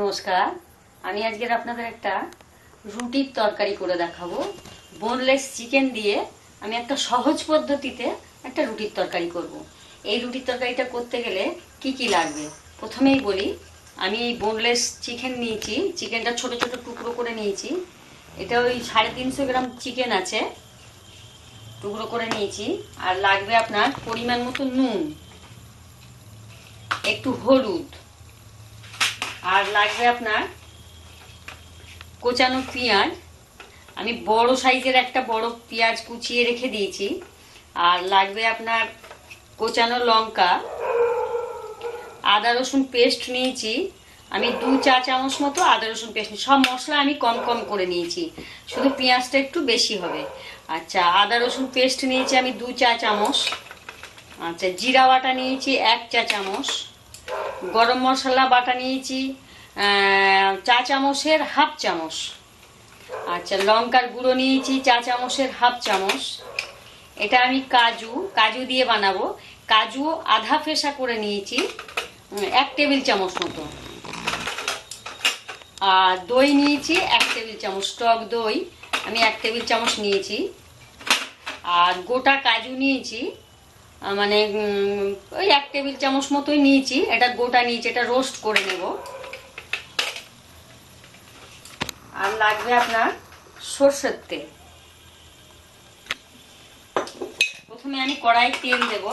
নমস্কার। আমি আজকের আপনাদের একটা রুটির তরকারি করে দেখাবো। বোনলেস চিকেন দিয়ে আমি একটা সহজ পদ্ধতিতে একটা রুটির তরকারি করব। এই রুটির তরকারিটা করতে গেলে কি কি লাগবে? প্রথমেই বলি, আমি এই বোনলেস চিকেন নিয়েছি। চিকেনটা ছোট ছোট টুকরো করে নিয়েছি। এটা ওই সাড়ে তিনশো গ্রাম চিকেন আছে। টুকরো করে নিয়েছি। আর লাগবে আপনার পরিমাণ মতো নুন। একটু হলুদ। আর লাগবে আপনার কোচানো পেঁয়াজ। আমি বড় সাইজের একটা বড় পেঁয়াজ কুচিয়ে রেখে দিয়েছি। আর লাগবে আপনার কোচানো লঙ্কা। আদা রসুন পেস্ট নিয়েছি। আমি দু চা চামচ মতো আদা রসুন পেস্ট সব মশলা আমি কম কম করে নিয়েছি। শুধু পেঁয়াজটা একটু বেশি হবে। আচ্ছা আদা রসুন পেস্ট নিয়েছি আমি দু চা চামচ। আচ্ছা জিরা বাটা নিয়েছি এক চা চামচ। গরম মশলা, বাটা নিয়েছি চা চামচের হাফ চামচ। আচ্ছা লঙ্কার গুঁড়ো নিয়েছি, চা চামচের হাফ চামচ। এটা আমি কাজু কাজু দিয়ে বানাবো। কাজু আধা ফেসা করে নিয়েছি এক টেবিল চামচ মতো। আর দই নিয়েছি, এক টেবিল চামচ টক দই। আমি এক টেবিল চামচ নিয়েছি। আর গোটা কাজু নিয়েছি মানে ওই এক টেবিল চামচ মতোই নিয়েছি। এটা গোটা নিয়েছি, এটা রোস্ট করে নেব। আর লাগবে আপনার সর্ষের তেল। প্রথমে আমি কড়াই তেল দেব।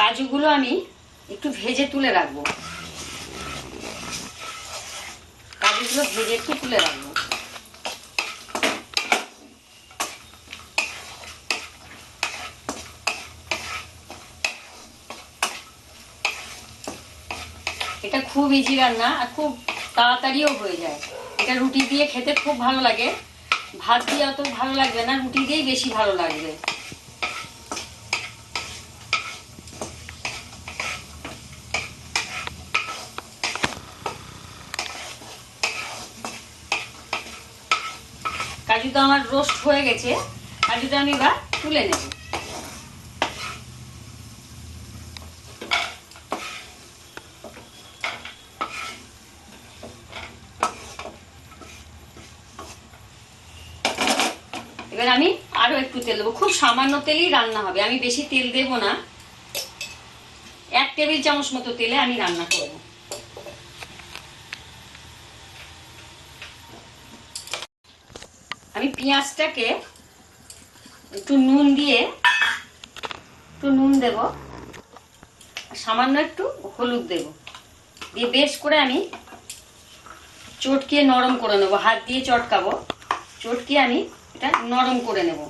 কাজুগুলো আমি একটু ভেজে তুলে রাখব। কাজুগুলো ভেজে একটু তুলে রাখব। এটা খুব ইজি রান্না আর খুব তাড়াতাড়িও হয়ে যায়। এটা রুটি দিয়ে খেতে খুব ভালো লাগে। ভাত দিয়ে অত ভালো লাগবে না, রুটি দিয়েই বেশি ভালো লাগবে। কাজুটা আমার রোস্ট হয়ে গেছে। কাজুটা আমি এবার তুলে নেব। এবার আমি আরও একটু তেল দেবো। খুব সামান্য তেলেই রান্না হবে। আমি বেশি তেল দেব না। এক টেবিল চামচ মতো তেলে আমি রান্না করব। আমি পেঁয়াজটাকে একটু নুন দিয়ে একটু নুন দেব। সামান্য একটু হলুদ দেব। দিয়ে বেশ করে আমি চটকিয়ে নরম করে নেব। হাত দিয়ে চটকাবো। চটকিয়ে আমি এটা নরম করে নেব।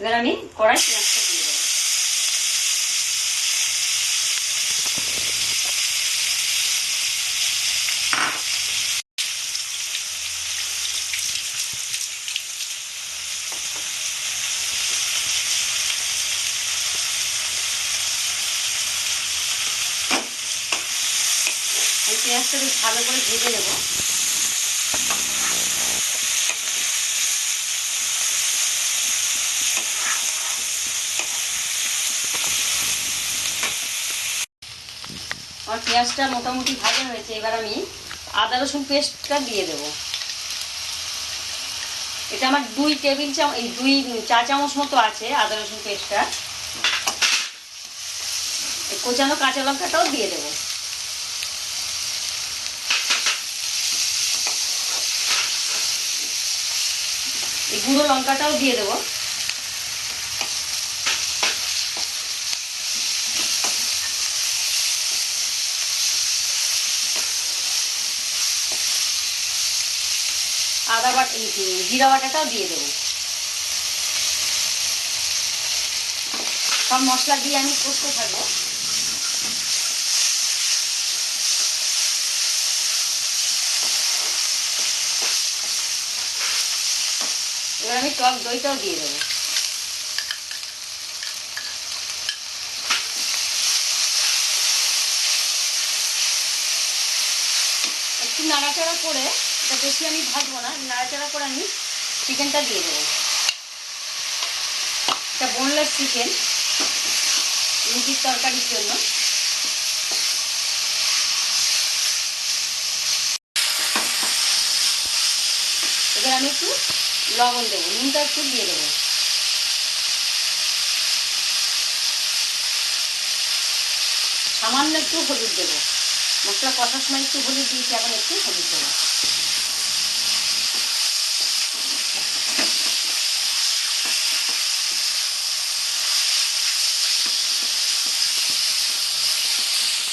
এবার আমি কড়াই পেঁয়াজটা বেশ ভালো করে ভেজে নেব। আমার পেঁয়াজটা মোটামুটি ভাজা হয়েছে, এবার আমি আদা রসুন পেস্টটা দিয়ে দেব। এটা আমার দুই টেবিল চামচ এই দুই, চা চামচ মতো আছে আদা রসুন পেস্টটা। কোচানো কাঁচা লঙ্কাটাও দিয়ে দেবো। এই গুঁড়ো লঙ্কাটাও দিয়ে দেবো। আদা বাটা জিরা বাটাটাও দিয়ে দেবো। সব মশলা দিয়ে আমি কষতে থাকব। এবার আমি টক দইটাও দিয়ে দেবো। একটু নাড়াচাড়া করে, এটা বেশি আমি ভাজবো না, নাড়াচাড়া করে আমি চিকেনটা দিয়ে দেবো। এটা বোনলেস চিকেন রুটির তরকারির জন্য। এবার আমি একটু লবণ দেবো নুনটা একটু দিয়ে দেবো সামান্য একটু হলুদ দেবো মশলা কষার সময় একটু হলুদ দিয়েছি এখন একটু হলুদ দেবো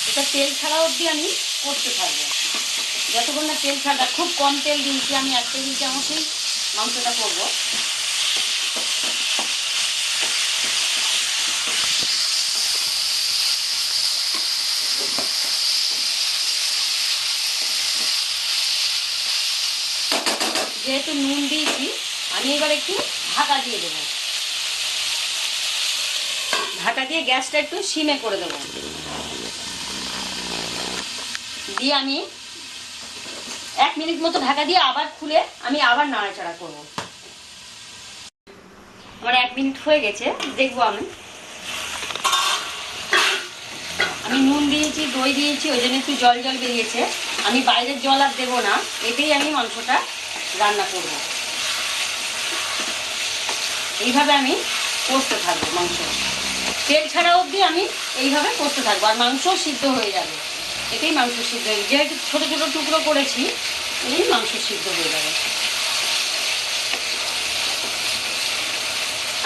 এটা তেল ছাড়া অবধি আমি করতে থাকব যতক্ষণ না তেল ছাড়া, খুব কম তেল দিয়েছি আমি এক টেবিল চামচেই মাংসটা করব। যেহেতু নুন দিয়েছি, আমি এবার একটু ঢাকা দিয়ে দেবো। ঢাকা দিয়ে গ্যাসটা একটু সিমে করে দেবো। দিয়ে আমি এক মিনিট মতো ঢাকা দিয়ে আবার খুলে আমি আবার নাড়াচাড়া করব। আমার এক মিনিট হয়ে গেছে, দেখব আমি। আমি নুন দিয়েছি, দই দিয়েছি, ওই জন্য একটু জল জল বেরিয়েছে। আমি বাইরের জল আর দেবো না, এতেই আমি মাংসটা রান্না করব। এইভাবে আমি কষতে থাকব মাংস। তেল ছাড়া অবধি আমি এইভাবে কষতে থাকব, আর মাংস সিদ্ধ হয়ে যাবে। এতেই মাংস সিদ্ধ। যেহেতু ছোটো ছোটো টুকরো করেছি, এই মাংস সিদ্ধ হয়ে যাবে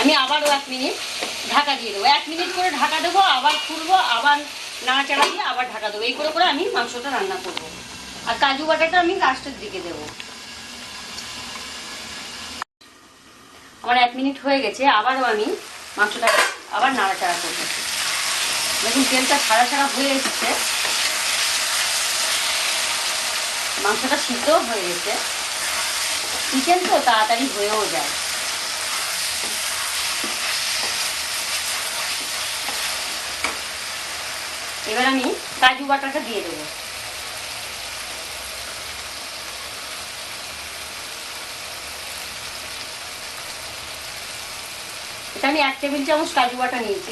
আমি আবারও এক মিনিট ঢাকা দিয়ে দেবো। এক মিনিট করে ঢাকা দেবো, আবার খুলবো, আবার নাড়াচাড়া দিয়ে আবার ঢাকা দেবো। এই করে করে আমি মাংসটা রান্না করব। আর কাজু বাটাটা আমি লাস্টের দিকে দেবো। আমার এক মিনিট হয়ে গেছে, আবারও আমি মাংসটা আবার নাড়াচাড়া করব। দেখুন, তেলটা ছাড়া ছাড়া হয়ে এসছে। মাংসটা সিদ্ধও হয়ে গেছে। চিকেন তো তাড়াতাড়ি হয়েও যায়। এবার আমি কাজু বাটাটা দিয়ে দেবো। এটা আমি এক টেবিল চামচ কাজু বাটা নিয়েছি।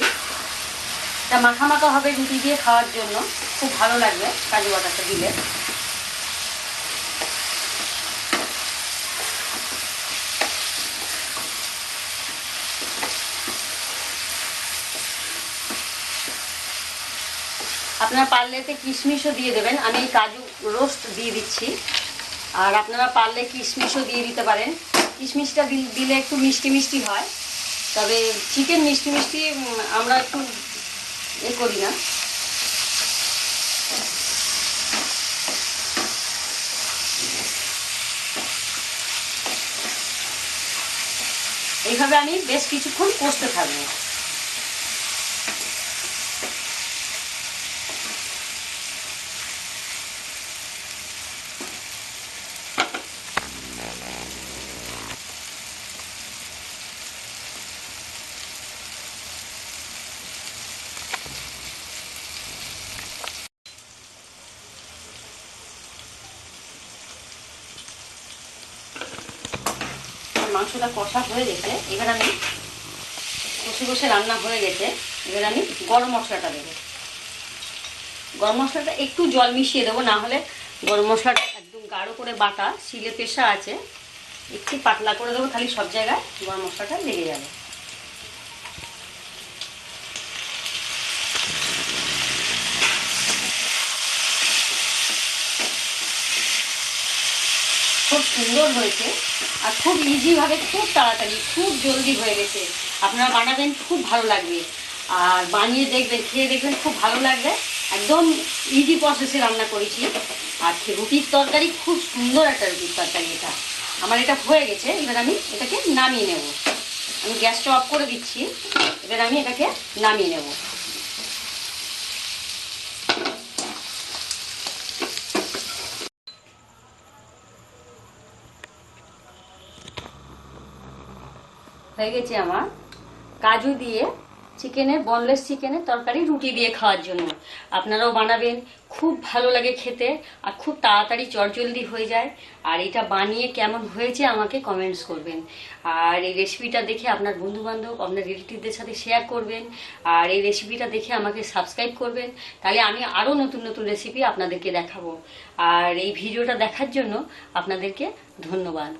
এটা মাখা মাখা হবে রুটি দিয়ে খাওয়ার জন্য। খুব ভালো লাগবে কাজু বাটাটা দিলে। আপনারা পারলে এতে কিশমিশও দিয়ে দেবেন। আমি এই কাজু রোস্ট দিয়ে দিচ্ছি। আর আপনারা পারলে কিশমিশও দিয়ে দিতে পারেন। কিশমিশটা দিলে একটু মিষ্টি মিষ্টি হয়। তবে চিকেন মিষ্টি মিষ্টি আমরা একটু এ করি না। এইভাবে আমি বেশ কিছুক্ষণ কষতে থাকব। মাংসটা কষা হয়ে গেছে। এবার আমি কষে কষে রান্না হয়ে গেছে। এবার আমি গরম মশলাটা দেবো। গরম মশলাটা একটু জল মিশিয়ে দেবো, না হলে গরম মশলাটা একদম গাঢ় করে বাটা, শিলে পেশা আছে, একটু পাতলা করে দেবো, খালি সব জায়গায় গরম মশলাটা লেগে যাবে। খুব সুন্দর হয়েছে। আর খুব ইজিভাবে খুব তাড়াতাড়ি, খুব জলদি হয়ে গেছে। আপনারা বানাবেন, খুব ভালো লাগবে। আর বানিয়ে দেখবেন, খেয়ে দেখবেন, খুব ভালো লাগবে। একদম ইজি প্রসেসে রান্না করেছি। আর রুটির তরকারি, খুব সুন্দর একটা রুটির তরকারি এটা। আমার এটা হয়ে গেছে, এবার আমি এটাকে নামিয়ে নেব। আমি গ্যাসটা অফ করে দিচ্ছি। এবার আমি এটাকে নামিয়ে নেব। হয়ে গেছে আমার। কাজু দিয়ে চিকেনের বনলেস চিকেনের তরকারি, রুটি দিয়ে খাওয়ার জন্য। আপনারাও বানাবেন। খুব ভালো লাগে খেতে আর খুব তাড়াতাড়ি চটজলদি হয়ে যায়। আর এটা বানিয়ে কেমন হয়েছে আমাকে কমেন্টস করবেন। আর এই রেসিপিটা দেখে আপনার বন্ধু বান্ধব আপনার রিলেটিভদের সাথে শেয়ার করবেন। আর এই রেসিপিটা দেখে আমাকে সাবস্ক্রাইব করবেন। তাহলে আমি আরও নতুন নতুন রেসিপি আপনাদেরকে দেখাবো। আর এই ভিডিওটা দেখার জন্য আপনাদেরকে ধন্যবাদ।